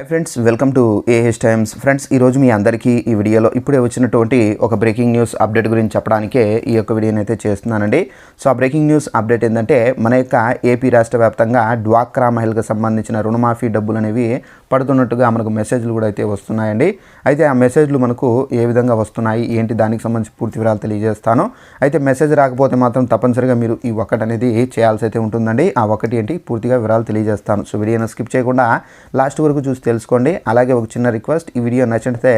Hi friends welcome to AH times friends ఈరోజు మీ అందరికీ ఈ వీడియోలో ఇప్పుడే వచ్చినటువంటి ఒక బ్రేకింగ్ న్యూస్ అప్డేట్ గురించి చెప్పడానికే ఈ యొక్క వీడియోని అయితే చేస్తున్నానండి. సో ఆ బ్రేకింగ్ న్యూస్ అప్డేట్ ఏంటంటే మన యొక్క ఏపీ రాష్ట్ర వ్యాప్తంగా డ్వాక్రా మహిళకు సంబంధించిన రుణమాఫీ డబ్బులు అనేవి పడుతున్నట్టుగా మనకు మెసేజ్లు కూడా అయితే వస్తున్నాయండి. అయితే ఆ మెసేజ్లు మనకు ఏ విధంగా వస్తున్నాయి? ఏంటి? దానికి సంబంధించి పూర్తి వివరాలు తెలియజేస్తాను. అయితే మెసేజ్ రాకపోతే మాత్రం తప్పనిసరిగా మీరు ఈ ఒక్కటి అనేది చేయాల్సి అయితే ఉంటుందండి. ఆ ఒకటి ఏంటి? పూర్తిగా వివరాలు తెలియజేస్తాను. సో వీడియోని స్కిప్ చేయకుండా లాస్ట్ వరకు చూస్తే తెలుసుకోండి. అలాగే ఒక చిన్న రిక్వెస్ట్ ఈ వీడియో నచ్చితే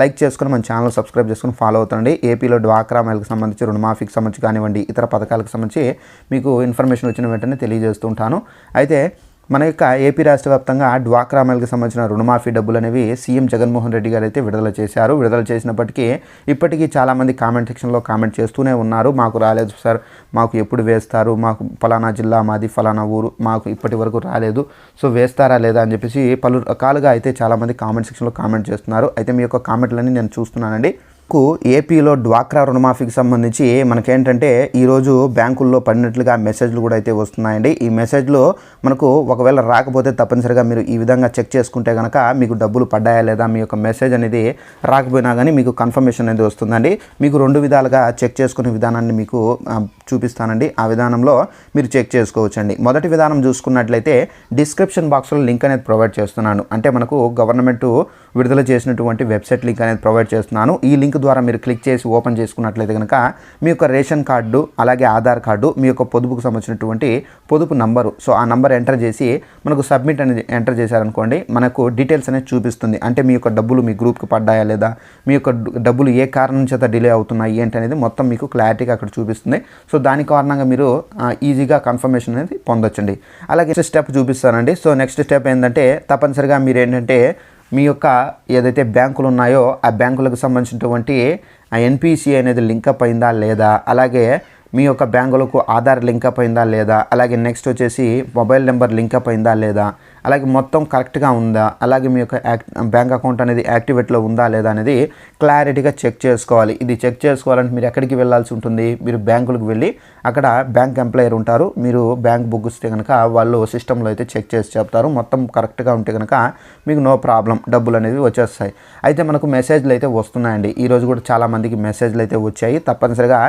లైక్ చేసుకుని మన ఛానల్ సబ్స్క్రైబ్ చేసుకుని ఫాలో అవుతుండండి ఏపీలో డ్వాక్రా మహిళకు సంబంధించి రుణమాఫీకి సంబంధించి కానివ్వండి ఇతర పథకాలకు సంబంధించి మీకు ఇన్ఫర్మేషన్ వచ్చిన వెంటనే తెలియజేస్తుంటాను అయితే మన యొక్క ఏపీ రాష్ట్ర వ్యాప్తంగా డ్వాక్రా మహిళకు సంబంధించిన రుణమాఫీ డబ్బులు అనేవి సీఎం జగన్మోహన్ రెడ్డి గారు అయితే విడుదల చేశారు. విడుదల చేసినప్పటికీ ఇప్పటికీ చాలామంది కామెంట్ సెక్షన్లో కామెంట్ చేస్తూనే ఉన్నారు. మాకు రాలేదు సార్. మాకు ఎప్పుడు వేస్తారు? మాకు ఫలానా జిల్లా మాది ఫలానా ఊరు మాకు ఇప్పటి వరకు రాలేదు. సో వేస్తారా లేదా అని చెప్పేసి పలు రకాలుగా అయితే చాలామంది కామెంట్ సెక్షన్లో కామెంట్ చేస్తున్నారు. అయితే మీ యొక్క కామెంట్లన్నీ నేను చూస్తున్నానండి. కు ఏపీలో డ్వాక్రా రుణమాఫీకి సంబంధించి మనకేంటంటే ఈరోజు బ్యాంకుల్లో పడినట్లుగా మెసేజ్లు కూడా అయితే వస్తున్నాయండి. ఈ మెసేజ్లో మనకు ఒకవేళ రాకపోతే తప్పనిసరిగా మీరు ఈ విధంగా చెక్ చేసుకుంటే కనుక మీకు డబ్బులు పడ్డాయా లేదా మీ యొక్క మెసేజ్ అనేది రాకపోయినా కానీ మీకు కన్ఫర్మేషన్ అనేది వస్తుందండి. మీకు రెండు విధాలుగా చెక్ చేసుకునే విధానాన్ని మీకు చూపిస్తానండి. ఆ విధానంలో మీరు చెక్ చేసుకోవచ్చండి. మొదటి విధానం చూసుకున్నట్లయితే డిస్క్రిప్షన్ బాక్స్లో లింక్ అనేది ప్రొవైడ్ చేస్తున్నాను. అంటే మనకు గవర్నమెంట్ విడుదల చేసినటువంటి వెబ్సైట్ లింక్ అనేది ప్రొవైడ్ చేస్తున్నాను. ఈ లింక్ ద్వారా మీరు క్లిక్ చేసి ఓపెన్ చేసుకున్నట్లయితే కనుక మీ యొక్క రేషన్ కార్డు అలాగే ఆధార్ కార్డు మీ యొక్క పొదుపుకు సంబంధించినటువంటి పొదుపు నంబరు. సో ఆ నంబర్ ఎంటర్ చేసి మనకు సబ్మిట్ అనేది ఎంటర్ చేశారనుకోండి మనకు డీటెయిల్స్ అనేది చూపిస్తుంది. అంటే మీ యొక్క డబ్బులు మీ గ్రూప్కి పడ్డాయా లేదా మీ యొక్క డబ్బులు ఏ కారణం చేత డిలే అవుతున్నాయి ఏంటి అనేది మొత్తం మీకు క్లారిటీగా అక్కడ చూపిస్తుంది. సో సో దాని కారణంగా మీరు ఈజీగా కన్ఫర్మేషన్ అనేది పొందొచ్చండి. అలాగే నెక్స్ట్ స్టెప్ చూపిస్తానండి. సో నెక్స్ట్ స్టెప్ ఏంటంటే తప్పనిసరిగా మీరు ఏంటంటే మీ యొక్క ఏదైతే బ్యాంకులు ఉన్నాయో ఆ బ్యాంకులకు సంబంధించినటువంటి ఎన్పిసి అనేది లింకప్ అయిందా లేదా? అలాగే మీ యొక్క బ్యాంకులకు ఆధార్ లింకప్ అయిందా లేదా? అలాగే నెక్స్ట్ వచ్చేసి మొబైల్ నెంబర్ లింకప్ అయిందా లేదా? అలాగే మొత్తం కరెక్ట్గా ఉందా? అలాగే మీ యొక్క యాక్ బ్యాంక్ అకౌంట్ అనేది యాక్టివేట్లో ఉందా లేదా అనేది క్లారిటీగా చెక్ చేసుకోవాలి. ఇది చెక్ చేసుకోవాలంటే మీరు ఎక్కడికి వెళ్ళాల్సి ఉంటుంది? మీరు బ్యాంకులకు వెళ్ళి అక్కడ బ్యాంక్ ఎంప్లాయర్ ఉంటారు. మీరు బ్యాంక్ బుక్ ఇస్తే కనుక వాళ్ళు సిస్టంలో అయితే చెక్ చేసి చెప్తారు. మొత్తం కరెక్ట్గా ఉంటే కనుక మీకు నో ప్రాబ్లం డబ్బులు అనేవి వచ్చేస్తాయి. అయితే మనకు మెసేజ్లు అయితే వస్తున్నాయండి. ఈరోజు కూడా చాలా మందికి మెసేజ్లు అయితే వచ్చాయి. తప్పనిసరిగా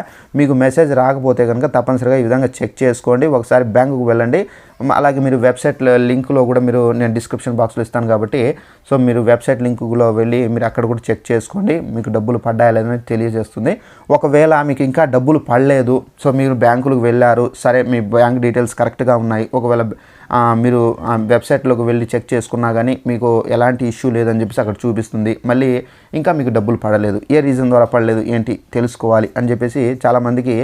మీకు మెసేజ్ రాకపోతే కనుక తప్పనిసరిగా ఈ విధంగా చెక్ చేసుకోండి. ఒకసారి బ్యాంకుకు వెళ్ళండి. అలాగే మీరు వెబ్సైట్ లింక్లో కూడా మీరు నేను డిస్క్రిప్షన్ బాక్స్లో ఇస్తాను కాబట్టి సో మీరు వెబ్సైట్ లింకులో వెళ్ళి మీరు అక్కడ కూడా చెక్ చేసుకోండి. మీకు డబ్బులు పడ్డాయా లేదని తెలియజేస్తుంది. ఒకవేళ మీకు ఇంకా డబ్బులు పడలేదు సో మీరు బ్యాంకులకు వెళ్ళారు సరే మీ బ్యాంక్ డీటెయిల్స్ కరెక్ట్గా ఉన్నాయి ఒకవేళ మీరు ఆ వెబ్సైట్లోకి వెళ్ళి చెక్ చేసుకున్నా కానీ మీకు ఎలాంటి ఇష్యూ లేదని చెప్పేసి అక్కడ చూపిస్తుంది. మళ్ళీ ఇంకా మీకు డబ్బులు పడలేదు ఏ రీజన్ ద్వారా పడలేదు ఏంటి తెలుసుకోవాలి అని చెప్పేసి చాలామందికి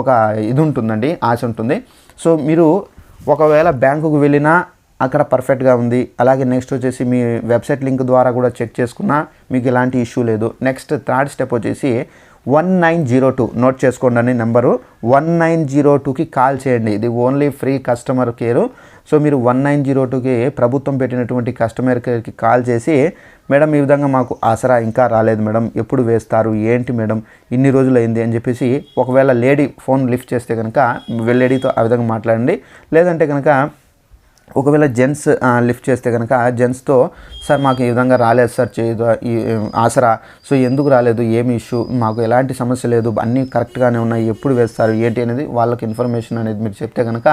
ఒక ఇది ఉంటుందండి ఆశ ఉంటుంది. సో మీరు ఒకవేళ బ్యాంకుకు వెళ్ళినా అక్కడ పర్ఫెక్ట్గా ఉంది. అలాగే నెక్స్ట్ వచ్చేసి మీ వెబ్సైట్ లింక్ ద్వారా కూడా చెక్ చేసుకున్నా మీకు ఎలాంటి ఇష్యూ లేదు. నెక్స్ట్ థర్డ్ స్టెప్ వచ్చేసి one nine zero two note చేసుకోండి అని నెంబరు. వన్ నైన్ జీరో టూకి కాల్ చేయండి. ఇది only free customer care. So మీరు వన్ నైన్ జీరో టూకి ప్రభుత్వం పెట్టినటువంటి కస్టమర్ కేర్కి కాల్ చేసి మేడం ఈ విధంగా మాకు ఆసరా ఇంకా రాలేదు మేడం ఎప్పుడు వేస్తారు ఏంటి మేడం ఇన్ని రోజులు అయింది అని చెప్పేసి ఒకవేళ లేడీ ఫోన్ లిఫ్ట్ చేస్తే కనుక లేడీతో ఆ విధంగా మాట్లాడండి. లేదంటే కనుక ఒకవేళ జెంట్స్ లిఫ్ట్ చేస్తే కనుక జెంట్స్తో సార్ మాకు ఈ విధంగా రాలేదు సార్ చేయదు ఈ ఆసరా సో ఎందుకు రాలేదు ఏమి ఇష్యూ మాకు ఎలాంటి సమస్య లేదు అన్నీ కరెక్ట్గానే ఉన్నాయి ఎప్పుడు వేస్తారు ఏంటి అనేది వాళ్ళకి ఇన్ఫర్మేషన్ అనేది మీరు చెప్తే కనుక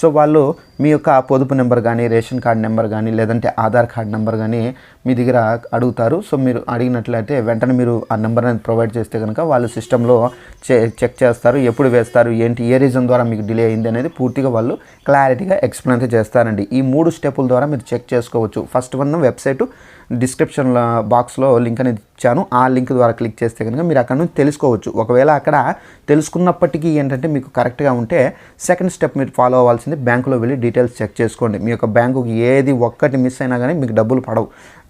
సో వాళ్ళు మీ యొక్క పొదుపు నెంబర్ కానీ రేషన్ కార్డ్ నెంబర్ కానీ లేదంటే ఆధార్ కార్డ్ నెంబర్ కానీ మీ దగ్గర అడుగుతారు. సో మీరు అడిగినట్లయితే వెంటనే మీరు ఆ నెంబర్ అనేది ప్రొవైడ్ చేస్తే కనుక వాళ్ళు సిస్టంలో చె చెక్ చేస్తారు ఎప్పుడు వేస్తారు ఏంటి ఏ రీజన్ ద్వారా మీకు డిలే అయింది అనేది పూర్తిగా వాళ్ళు క్లారిటీగా ఎక్స్ప్లెయిన్ చేస్తారండి. ఈ మూడు స్టెప్పుల ద్వారా మీరు చెక్ చేసుకోవచ్చు. ఫస్ట్ వన్ వెబ్సైట్ డిస్క్రిప్షన్ బాక్స్లో లింక్ అనేది ఇచ్చాను. ఆ లింక్ ద్వారా క్లిక్ చేస్తే కనుక మీరు అక్కడ నుంచి తెలుసుకోవచ్చు. ఒకవేళ అక్కడ తెలుసుకున్నప్పటికీ ఏంటంటే మీకు కరెక్ట్గా ఉంటే సెకండ్ స్టెప్ మీరు ఫాలో అవ్వాల్సింది బ్యాంకులో వెళ్ళి డీటెయిల్స్ చెక్ చేసుకోండి. మీ యొక్క బ్యాంకుకి ఏది ఒక్కటి మిస్ అయినా కానీ మీకు డబ్బులు పడవు.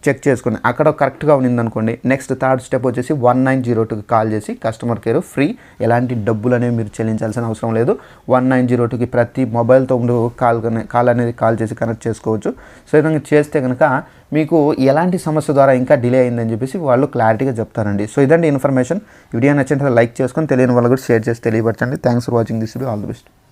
చెక్ చేసుకోండి. అక్కడ కరెక్ట్గా ఉన్నింది అనుకోండి నెక్స్ట్ థర్డ్ స్టెప్ వచ్చేసి వన్ నైన్ జీరో టూకి కాల్ చేసి కస్టమర్ కేర్ ఫ్రీ. ఎలాంటి డబ్బులు అనేవి మీరు చెల్లించాల్సిన అవసరం లేదు. వన్ నైన్ జీరో టూకి ప్రతి మొబైల్తో ఉండు కాల్ కాల్ అనేది కాల్ చేసి కనెక్ట్ చేసుకోవచ్చు. సో ఈ విధంగా చేస్తే కనుక మీకు ఎలాంటి సమస్య ద్వారా ఇంకా డిలే అయిందని చెప్పేసి వాళ్ళు క్లారిటీగా చెప్తారండి. సో ఇదండి ఇన్ఫర్మేషన్. వీడియో నచ్చినట్లయితే లైక్ చేసుకొని తెలియని వాళ్ళు కూడా షేర్ చేసి తెలియపరచండి. Thanks for watching. This video all the best.